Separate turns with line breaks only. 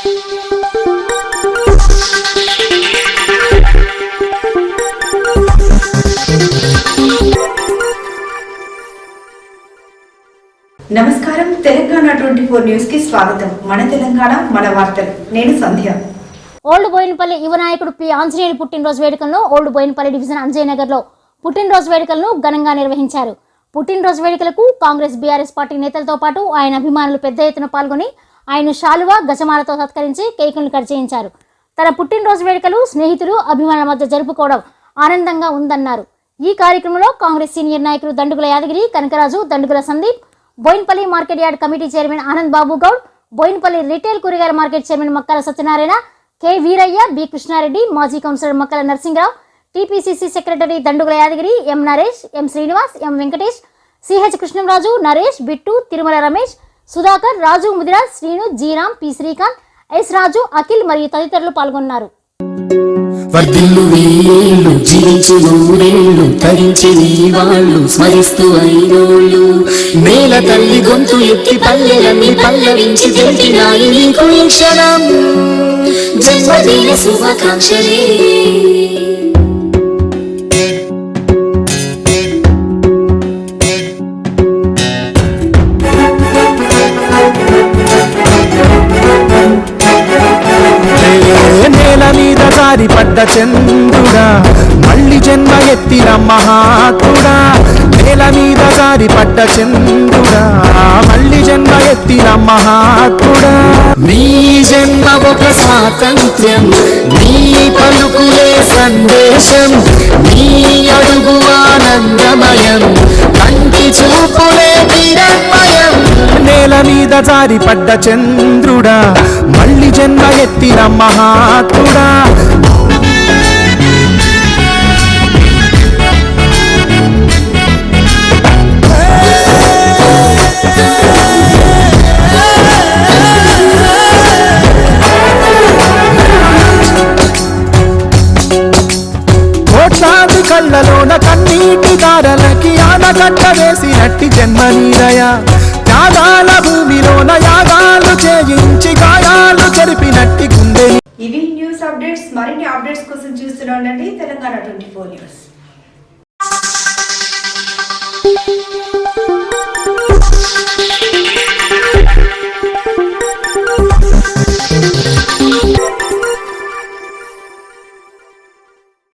నమస్కారం. Telangana twenty four న్యూస్కి స్వాగతం. మన తెలంగాణ మన వార్తలు. నేను సంధ్య.
ఓల్డ్ బోయినపల్లి యువ నాయకుడు పి. ఆంజనేయులు పుట్టినరోజు వేడుకలను ఓల్డ్ బోయినపల్లి డివిజన్ అంజయ్ నగర్లో పుట్టినరోజు వేడుకలను ఘనంగా నిర్వహించారు. పుట్టినరోజు వేడుకలకు కాంగ్రెస్ బీఆర్ఎస్ పార్టీ నేతలతో పాటు ఆయన అభిమానులు పెద్ద ఎత్తున పాల్గొని ఆయన శాలువా గజమాలతో సత్కరించి కేకులను కట్ చేయించారు. తన పుట్టినరోజు వేడుకలు స్నేహితులు అభిమానుల మధ్య జరుపుకోవడం ఆనందంగా ఉందన్నారు. ఈ కార్యక్రమంలో కాంగ్రెస్ సీనియర్ నాయకులు Dandugula Yadagiri Kanakaraju Dandugula Sandeep Boinpally market yard committee chairman Anand Babu Goud Boinpally retail కూరగాయల market chairman Makkala Satyanarayana K Veeraiah B Krishnareddy మాజీ councillor Makkala Narasimharao TPCC secretary Dandugula Yadagiri M Naresh M Srinivas M Venkatesh CH Krishnamraju Naresh Bittu Tirumala Ramesh Sudhakar Raju Mudiraj Srinu Jeeram P. Srikanth S. Raju Akhil మరియు తదితరులు పాల్గొన్నారు.
వర్ధిల్లు వేళ్ళు జీవించి నూరేళ్ళు తరించి నీ వాళ్ళు స్మరిస్తూ అయినోళ్ళు. నేల తల్లి గొంతు ఎత్తి పల్లెలన్నీ పల్లవించి తెలిపినాయి నీకు క్షణం జన్మదిన శుభాకాంక్షలే.
మీద జారి పడ్డ చంద్రుడా మళ్ళీ జన్మ ఎత్తిన మహాత్ముడా నేల మీద జారి పడ్డ చంద్రుడా మళ్ళీ జన్మ ఎత్తిన మహాత్ముడా.
నీ జన్మ ఒక స్వాతంత్ర్యం నీ పలుకులే సందేశం నీ
మీద జారి పడ్డ చంద్రుడా మళ్ళీ జన్మ ఎత్తిన మహాత్ముడా. కోట్లాది కళ్ళలోన కన్నీటి దారలకి ఆనకట్ట వేసినట్టి జన్మ నీరయా త్యాగాల భూమిలోన యాగాలు చేయించి గాయాలు చెరిపినట్టి గుండె
ఇవి న్యూస్ అప్డేట్స్ మరిన్ని అప్డేట్స్ కోసం చూస్తూనే ఉండండి. Telangana twenty four news.